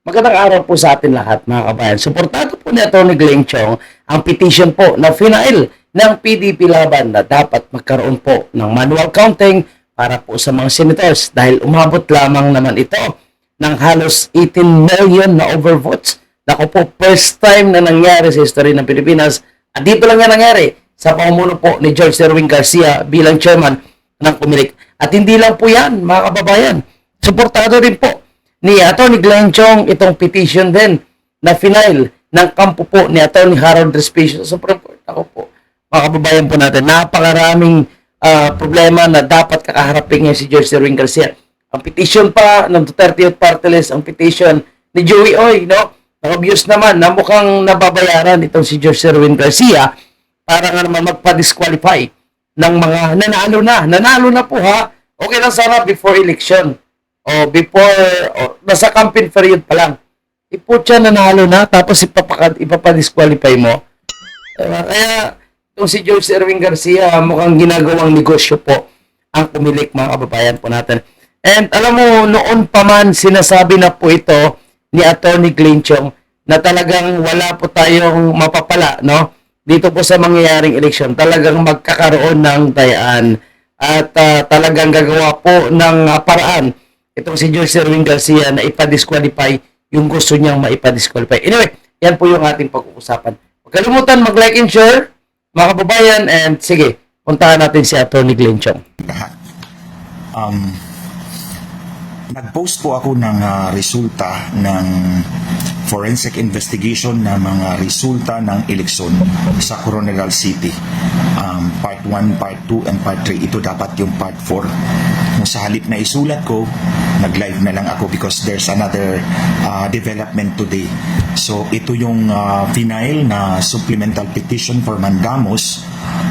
Magandang araw po sa atin lahat mga kabayan. Suportado po ni Atty. Glenn Chong ang petition po na final ng PDP laban na dapat magkaroon po ng manual counting para po sa mga senators dahil umabot lamang naman ito ng halos 18 million na overvotes. Naku po, first time na nangyari sa history ng Pilipinas at dito lang yan nangyari sa pamumuno po ni George Erwin Garcia bilang chairman ng Kumilik. At hindi lang po yan, mga kababayan. Suportado rin po ni Atty. Glenn Chong itong petition din na final ng kampo po ni Atty. Harold Respicio sa Supreme Court. Ako po, mga kababayan po natin, napakaraming ah, problema na dapat kakaharapin ngayon si George Erwin Garcia. Ang petition pa ng Duterte Youth Party List, ang petition ni Joey Oy, no? Naka-views naman na mukhang nababayaran itong si George Erwin Garcia para nga naman magpa-disqualify ng mga nanalo na. Nanalo na po ha. Okay lang sana before election o before o nasa campaign period pa lang. Ipo siya nanalo na tapos ipapaka, ipapadisqualify mo. Uh, kaya itong si George Erwin Garcia mukhang ginagawang negosyo po ang pumilik mga kababayan po natin. And alam mo, noon pa man sinasabi na po ito ni Attorney Glenn Chong na talagang wala po tayong mapapala, no? Dito po sa mangyayaring eleksyon, talagang magkakaroon ng tayaan at ah, talagang gagawa po ng ah, paraan itong si George Erwin Garcia na ipa-disqualify yung gusto niyang maipa-disqualify. Anyway, yan po yung ating pag-uusapan. Huwag kalimutan mag-like and share, mga kababayan, and sige, puntahan natin si Attorney Glenn Chong. Um, nag-post po ako ng ah, resulta ng forensic investigation na mga resulta ng eleksyon sa Coronel City. Um, part 1, part 2, and part 3. Ito dapat yung part 4. Kung sa halip na isulat ko, nag-live na lang ako because there's another ah, development today. So ito yung ah, final na supplemental petition for mandamus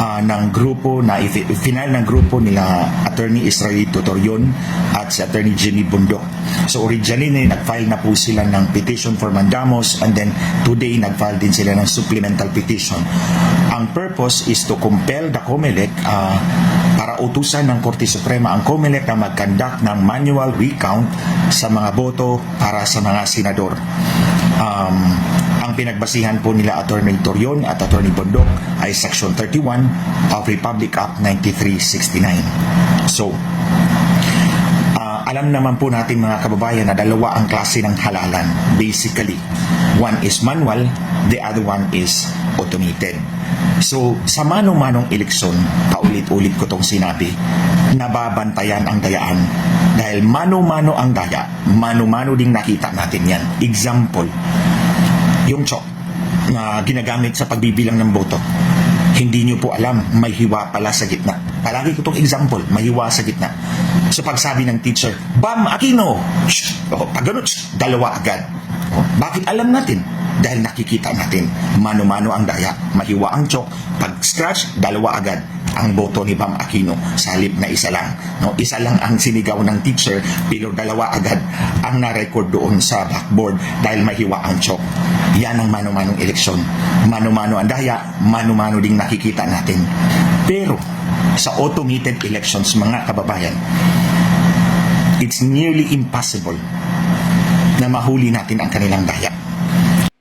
ah, ng grupo na final ng grupo nila Attorney Israel Tutorion at si Attorney Jimmy Bundok. So originally nag-file na po sila ng petition for mandamus and then today nag-file din sila ng supplemental petition. Ang purpose is to compel the COMELEC ah, para utusan ng Korte Suprema ang COMELEC na mag-conduct ng manual recount sa mga boto para sa mga senador. Um, pinagbasihan po nila Attorney Torion at Attorney Bondok ay Section 31 of Republic Act 9369. So, ah, alam naman po natin mga kababayan na dalawa ang klase ng halalan. Basically, one is manual, the other one is automated. So, sa manong-manong eleksyon, paulit-ulit ko tong sinabi, nababantayan ang dayaan. Dahil mano-mano ang daya, mano-mano ding nakita natin yan. Example, yung chok na ginagamit sa pagbibilang ng boto. Hindi nyo po alam, may hiwa pala sa gitna. Palagi ko itong example, may hiwa sa gitna. So pagsabi ng teacher, Bam Aquino! Shh! O, pag ganun, shh, dalawa agad. O, bakit alam natin? Dahil nakikita natin, mano-mano ang daya, mahiwa ang chok, pag scratch, dalawa agad ang boto ni Bam Aquino sa halip na isa lang. No, isa lang ang sinigaw ng teacher pero dalawa agad ang na-record doon sa blackboard dahil mahiwa ang chok. Yan ang mano-manong eleksyon. Mano-mano ang daya, mano-mano ding nakikita natin. Pero sa automated elections mga kababayan, it's nearly impossible na mahuli natin ang kanilang daya.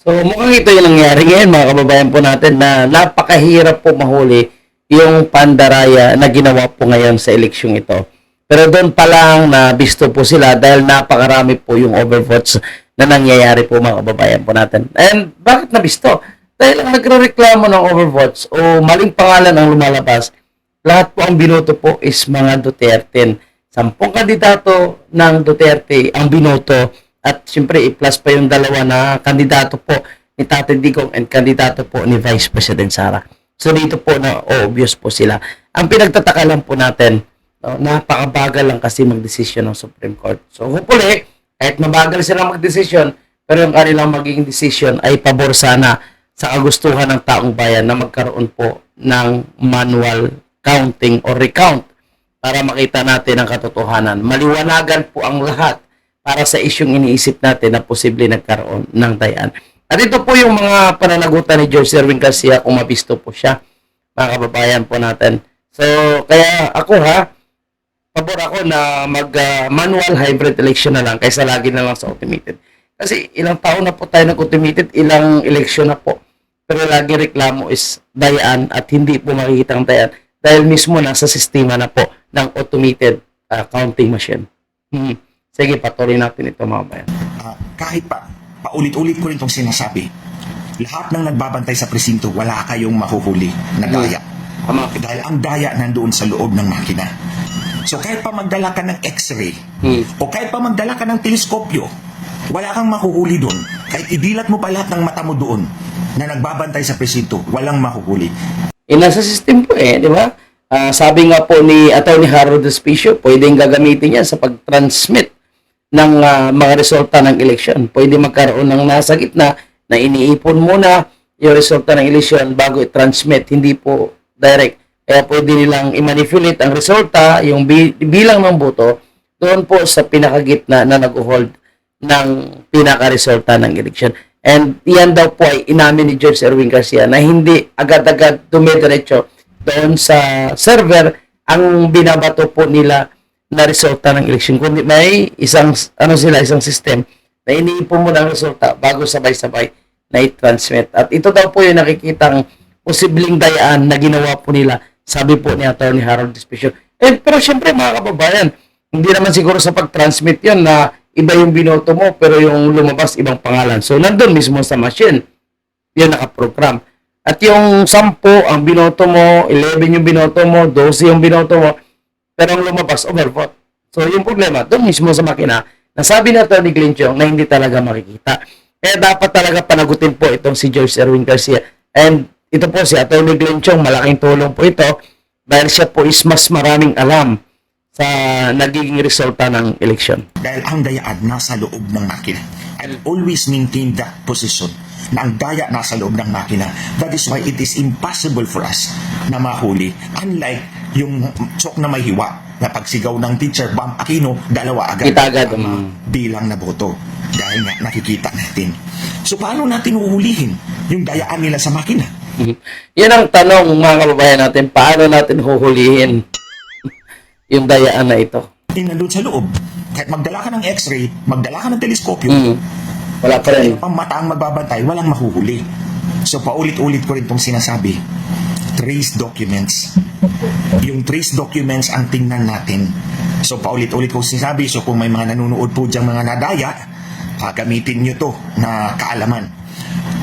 So mukhang ito yung nangyari ngayon mga kababayan po natin na napakahirap po mahuli yung pandaraya na ginawa po ngayon sa eleksyong ito. Pero doon pa lang na bisto po sila dahil napakarami po yung overvotes na nangyayari po mga kababayan po natin. And bakit nabisto? Dahil ang nagre-reklamo ng overvotes o maling pangalan ang lumalabas, lahat po ang binoto po is mga Duterte. Sampung kandidato ng Duterte ang binoto at siyempre i-plus pa yung dalawa na kandidato po ni Tate Digong and kandidato po ni Vice President Sara. So dito po na obvious po sila. Ang pinagtataka lang po natin, no, napakabagal lang kasi magdesisyon ng Supreme Court. So hopefully, kahit mabagal sila magdesisyon, pero yung kanilang magiging decision ay pabor sana sa kagustuhan ng taong bayan na magkaroon po ng manual counting or recount para makita natin ang katotohanan. Maliwanagan po ang lahat para sa isyong iniisip natin na posible nagkaroon ng dayan. At ito po yung mga pananagutan ni George Erwin Garcia kung mabisto po siya, mga kababayan po natin. So, kaya ako ha, pabor ako na mag ah, manual hybrid election na lang kaysa lagi na lang sa automated. Kasi ilang taon na po tayo nag-automated, ilang eleksyon na po. Pero lagi reklamo is dayaan at hindi po makikita ang dayaan dahil mismo nasa sistema na po ng automated ah, counting machine. Hmm. Sige, patuloy natin ito mga bayan. Ah, kahit pa, paulit-ulit ko rin itong sinasabi, lahat ng nagbabantay sa presinto, wala kayong mahuhuli na daya. Tama. Dahil ang daya nandoon sa loob ng makina. So kahit pa magdala ka ng x-ray, Hmm. o kahit pa magdala ka ng teleskopyo, wala kang mahuhuli doon. Kahit idilat mo pa lahat ng mata mo doon na nagbabantay sa presinto, walang mahuhuli. Eh, nasa system po eh, di ba? Ah, sabi nga po ni Atty. Harold Despicio, pwedeng gagamitin yan sa pag-transmit ng ah, mga resulta ng eleksyon. Pwede magkaroon ng nasa gitna na iniipon muna yung resulta ng eleksyon bago i-transmit, hindi po direct. Kaya pwede nilang i-manipulate ang resulta, yung bi- bilang ng boto, doon po sa pinakagitna na nag-hold ng pinaka-resulta ng eleksyon. And yan daw po ay inamin ni George Erwin Garcia na hindi agad-agad dumidiretso doon sa server ang binabato po nila na resulta ng eleksyon. Kundi may isang, ano sila, isang system na iniipon mo ng resulta bago sabay-sabay na i-transmit. At ito daw po yung nakikitang posibleng dayaan na ginawa po nila, sabi po ni Atty. Harold Despicio. Eh, pero syempre mga kababayan, hindi naman siguro sa pag-transmit yon na iba yung binoto mo pero yung lumabas ibang pangalan. So, nandun mismo sa machine. Yun nakaprogram. At yung 10 ang binoto mo, 11 yung binoto mo, 12 yung binoto mo, pero ang lumabas, overvote. So, yung problema, doon mismo sa makina, nasabi na Tony Glinchong na hindi talaga makikita. Kaya dapat talaga panagutin po itong si George Erwin Garcia. And ito po si Atty. Glinchong, malaking tulong po ito dahil siya po is mas maraming alam sa nagiging resulta ng eleksyon. Dahil ang dayaan nasa loob ng makina. I'll always maintain that position na ang daya nasa loob ng makina. That is why it is impossible for us na mahuli. Unlike yung chok na may hiwa na pagsigaw ng teacher, Bam Aquino, dalawa agad. Kita agad, ang mm. bilang na boto. Dahil nga nakikita natin. So paano natin uhulihin yung dayaan nila sa makina? Mhm. Yan ang tanong mga kababayan natin, paano natin huhulihin yung dayaan na ito? Eh, nandun sa loob. Kahit magdala ka ng x-ray, magdala ka ng teleskopyo, Mm. Wala pa rin. ang mata ang magbabantay, walang mahuhuli. So paulit-ulit ko rin itong sinasabi. Trace documents. Yung trace documents ang tingnan natin. So paulit-ulit ko sinasabi, so kung may mga nanonood po diyang mga nadaya, gamitin nyo to na kaalaman.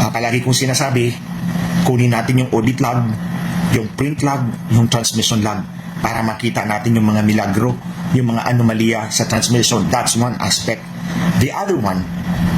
Ah, palagi kong sinasabi, kunin natin yung audit log, yung print log, yung transmission log para makita natin yung mga milagro, yung mga anomalya sa transmission. That's one aspect. The other one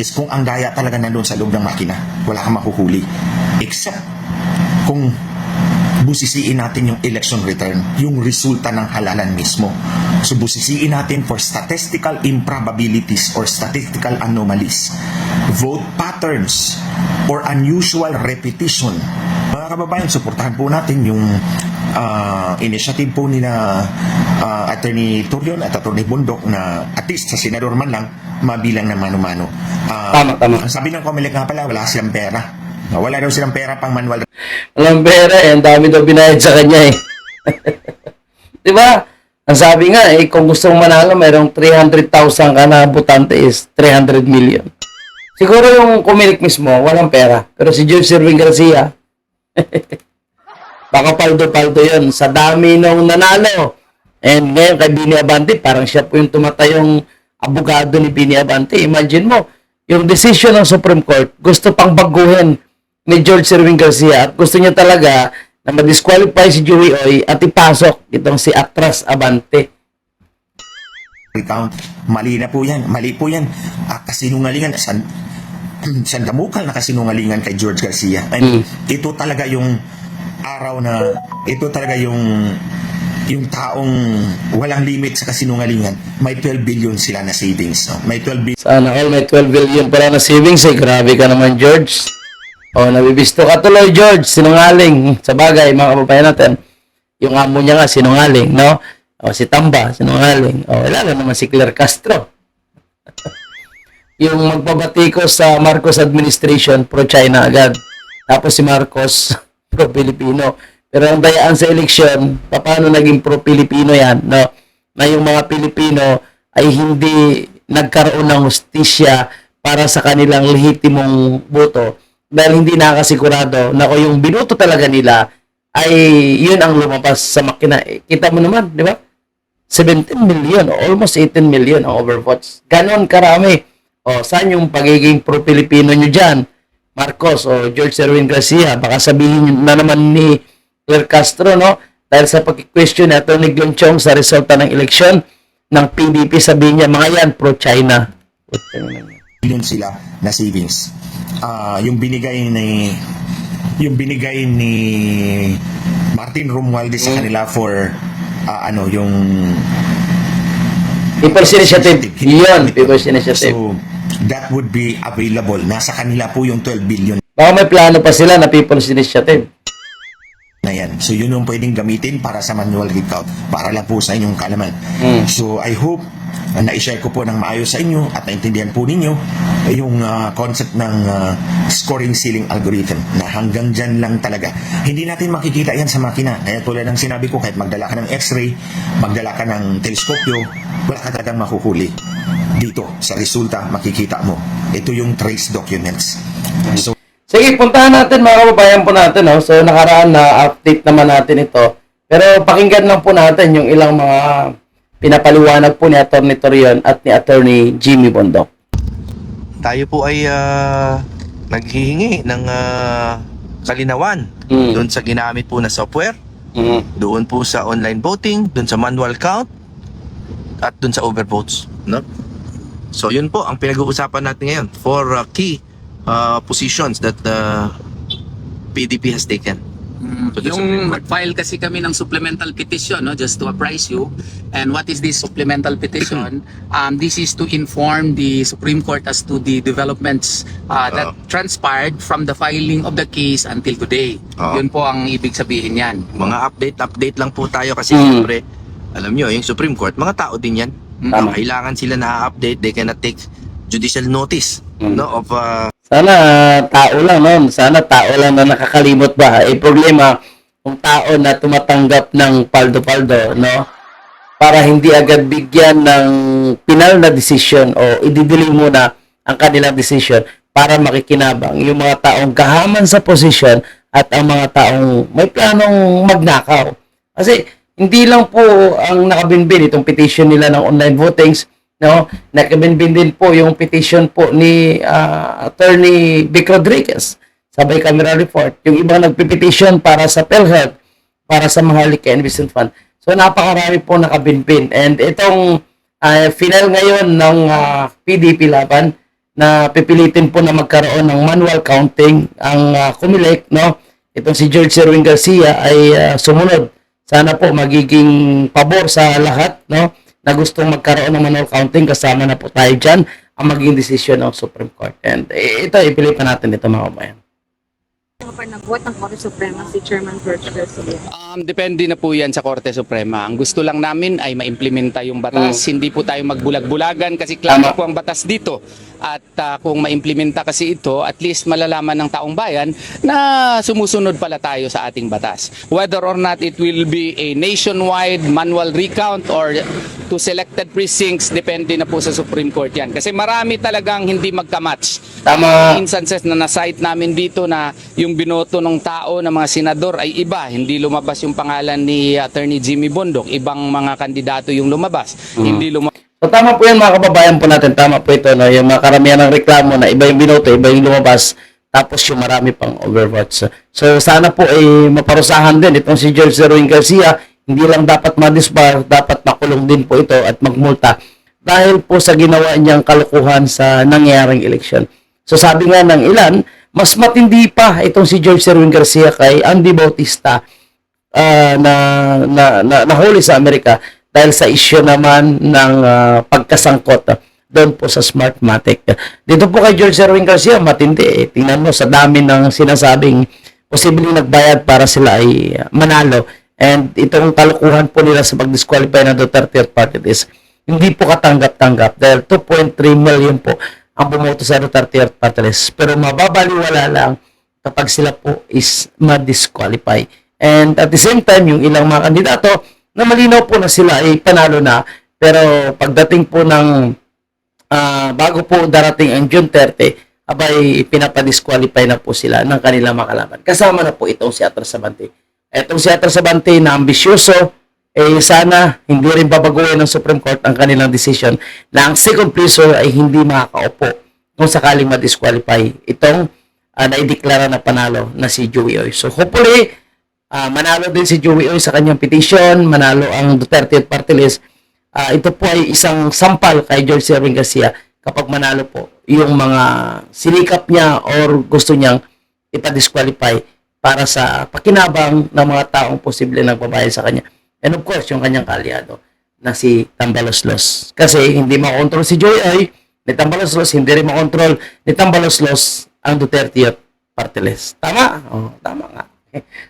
is kung ang daya talaga nandun sa loob ng makina, wala kang makuhuli. Except kung busisiin natin yung election return, yung resulta ng halalan mismo. So busisiin natin for statistical improbabilities or statistical anomalies, vote patterns, or unusual repetition. Mga kababayan, suportahan po natin yung ah, initiative po nila ah, Attorney Turion at Attorney Bundok na at least sa senador man lang mabilang na mano-mano. Ah, Tama, tama. Sabi ng Comelec nga pala, wala silang pera. Wala daw silang pera pang manual Walang pera eh, ang dami daw binayad sa kanya eh. Di ba? Ang sabi nga eh, kung gusto mong manalo, mayroong 300,000 ka na butante is 300 million. Siguro yung kumilik mismo, walang pera. Pero si George Irving Garcia, baka paldo-paldo yun. Sa dami nung nanalo. And ngayon kay Bini Abante, parang siya po yung tumatayong abogado ni Bini Abante. Imagine mo, yung decision ng Supreme Court, gusto pang baguhin ni George Irving Garcia at gusto niya talaga na ma-disqualify si Joey Oy at ipasok itong si Atras Abante. recount. Mali na po yan. Mali po yan. Ah, kasinungalingan. San, sandamukal na kasinungalingan kay George Garcia. And ito talaga yung araw na ito talaga yung yung taong walang limit sa kasinungalingan. May 12 billion sila na savings. No? May 12 billion Sana all may 12 billion pala na savings eh. Grabe ka naman, George. O, nabibisto ka tuloy, George. Sinungaling. Sa bagay, mga kababayan natin. Yung amo niya nga, sinungaling, no? O, si Tamba, sinungaling. O, lalo naman si Claire Castro. yung magbabatikos sa Marcos administration, pro-China agad. Tapos si Marcos, pro-Pilipino. Pero ang dayaan sa eleksyon, paano naging pro-Pilipino yan, no? Na yung mga Pilipino ay hindi nagkaroon ng hustisya para sa kanilang lehitimong boto dahil hindi nakakasigurado na kung yung binoto talaga nila ay yun ang lumabas sa makina. Eh, Kita mo naman, di ba? 17 million, almost 18 million ang overvotes. Ganon karami. O, saan yung pagiging pro-Pilipino nyo dyan? Marcos o George Erwin Garcia, baka sabihin na naman ni Claire Castro, no? Dahil sa pag-question ni Atty. Glenn Chong sa resulta ng eleksyon ng PDP, sabihin niya, mga yan, pro-China. Ina niya. Billion sila na savings. Ah, yung binigay ni yung binigay ni Martin Romualdez sa kanila for ah, ano yung People's Initiative. Yun, People's Initiative. So that would be available. Nasa kanila po yung 12 billion Baka may plano pa sila na People's Initiative. Na yan. So yun yung pwedeng gamitin para sa manual recount para lang po sa inyong kalaman. Mm. So I hope na na-share ko po ng maayos sa inyo at naintindihan po ninyo yung ah, concept ng ah, scoring ceiling algorithm na hanggang dyan lang talaga. Hindi natin makikita yan sa makina. Kaya tulad ng sinabi ko, kahit magdala ka ng x-ray, magdala ka ng teleskopyo, wala ka talagang makuhuli. Dito, sa resulta, makikita mo. Ito yung trace documents. So, Sige, puntahan natin mga kababayan po natin. No? So, nakaraan na update naman natin ito. Pero pakinggan lang po natin yung ilang mga pinapaliwanag po ni Atty. Torion at ni Atty. Jimmy Bondok. tayo po ay ah, naghihingi ng ah, kalinawan Mm. doon sa ginamit po na software, Mm. doon po sa online voting, doon sa manual count, at doon sa overvotes. No? So yun po ang pinag-uusapan natin ngayon for ah, key ah, positions that the PDP has taken. Mm, yung file kasi kami ng supplemental petition no just to apprise you and what is this supplemental petition um this is to inform the Supreme Court as to the developments uh, that Oo. transpired from the filing of the case until today Oo. yun po ang ibig sabihin yan Mga update-update lang po tayo kasi Mm. siyempre, alam nyo, yung Supreme Court, mga tao din yan. Tama. Kailangan sila na-update, they cannot take judicial notice Mm. no, of ah, Sana tao lang noon. Sana tao lang na nakakalimot ba. Eh problema kung tao na tumatanggap ng paldo-paldo, no? Para hindi agad bigyan ng pinal na decision o ididelay muna ang kanilang decision para makikinabang yung mga taong kahaman sa posisyon at ang mga taong may planong magnakaw. Kasi hindi lang po ang nakabinbin itong petition nila ng online votings, no? Nakabinbin din po yung petition po ni ah, Attorney Vic Rodriguez sa Camera Report. Yung ibang nagpipetition para sa PhilHealth, para sa mga Lika Investment Fund. So napakarami po nakabinbin. And itong ah, final ngayon ng ah, PDP laban na pipilitin po na magkaroon ng manual counting ang uh, Comelec, no? Itong si George Erwin Garcia ay ah, sumunod. Sana po magiging pabor sa lahat, no? Na gustong magkaroon ng manual counting kasama na po tayo dyan ang magiging desisyon ng Supreme Court. And eh, ito, ipilitan natin ito mga kabayan. pa nagbuhat ng Korte Suprema si Chairman George Garcia. Um, depende na po yan sa Korte Suprema. Ang gusto lang namin ay maimplementa yung batas. Hindi po tayo magbulag-bulagan kasi klaro po ang batas dito. At ah, kung maimplementa kasi ito, at least malalaman ng taong bayan na sumusunod pala tayo sa ating batas. Whether or not it will be a nationwide manual recount or to selected precincts, depende na po sa Supreme Court yan. Kasi marami talagang hindi magkamatch. Tama. instances na na-cite namin dito na yung binoto ng tao ng mga senador ay iba. Hindi lumabas yung pangalan ni Attorney Jimmy Bondok. Ibang mga kandidato yung lumabas. Hindi lumabas So tama po yan mga kababayan po natin, tama po ito, no? yung mga karamihan ng reklamo na iba yung binoto, iba yung lumabas, tapos yung marami pang overvotes. So sana po ay maparusahan din itong si George Erwin Garcia, hindi lang dapat madisbar, dapat makulong din po ito at magmulta dahil po sa ginawa niyang kalukuhan sa nangyaring eleksyon. So sabi nga ng ilan, mas matindi pa itong si George Erwin Garcia kay Andy Bautista ah, na, na, na nahuli sa Amerika dahil sa issue naman ng ah, pagkasangkot ah, doon po sa Smartmatic. Dito po kay George Erwin Garcia, matindi eh. Tingnan mo sa dami ng sinasabing posibleng nagbayad para sila ay manalo. And itong kalukuhan po nila sa pag-disqualify ng Duterte at party list, hindi po katanggap-tanggap dahil 2.3 million po ang bumoto sa Duterte at party list. Pero mababaliwala lang kapag sila po is ma-disqualify. And at the same time, yung ilang mga kandidato na malinaw po na sila ay panalo na, pero pagdating po ng ah, bago po darating ang June 30, abay pinapadisqualify na po sila ng kanilang makalaban. Kasama na po itong si Atras Sabante. Itong si Atras Sabante na ambisyoso, eh sana hindi rin babaguhin ng Supreme Court ang kanilang decision na ang second prisoner ay hindi makakaupo kung sakaling ma-disqualify itong uh, naideklara na panalo na si Joey Oy. So hopefully, ah, manalo din si Joey Oy sa kanyang petition, manalo ang Duterte at Party List. Ah, ito po ay isang sampal kay George Serving Garcia kapag manalo po yung mga sinikap niya or gusto niyang ipa-disqualify para sa pakinabang ng mga taong posible nagbabayad sa kanya. And of course, yung kanyang kalyado na si Tambaloslos. Kasi hindi makontrol si Joy Oy, ni Tambaloslos, hindi rin makontrol ni Tambaloslos ang Duterte at Parteles. Tama? Oh, tama nga.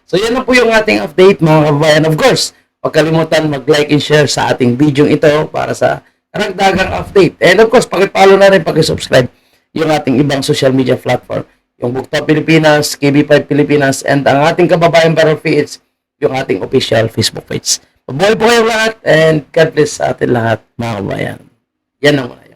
So yan na po yung ating update mga kababayan. Of course, huwag kalimutan mag-like and share sa ating video ito para sa karagdagang update. And of course, pakipalo na rin, pakisubscribe yung ating ibang social media platform. Yung Bukta Pilipinas, KB5 Pilipinas, and ang ating kababayan Barrel Feeds, yung ating official Facebook page. Mabuhay po kayong lahat and God bless sa atin lahat mga kababayan. Yan ang.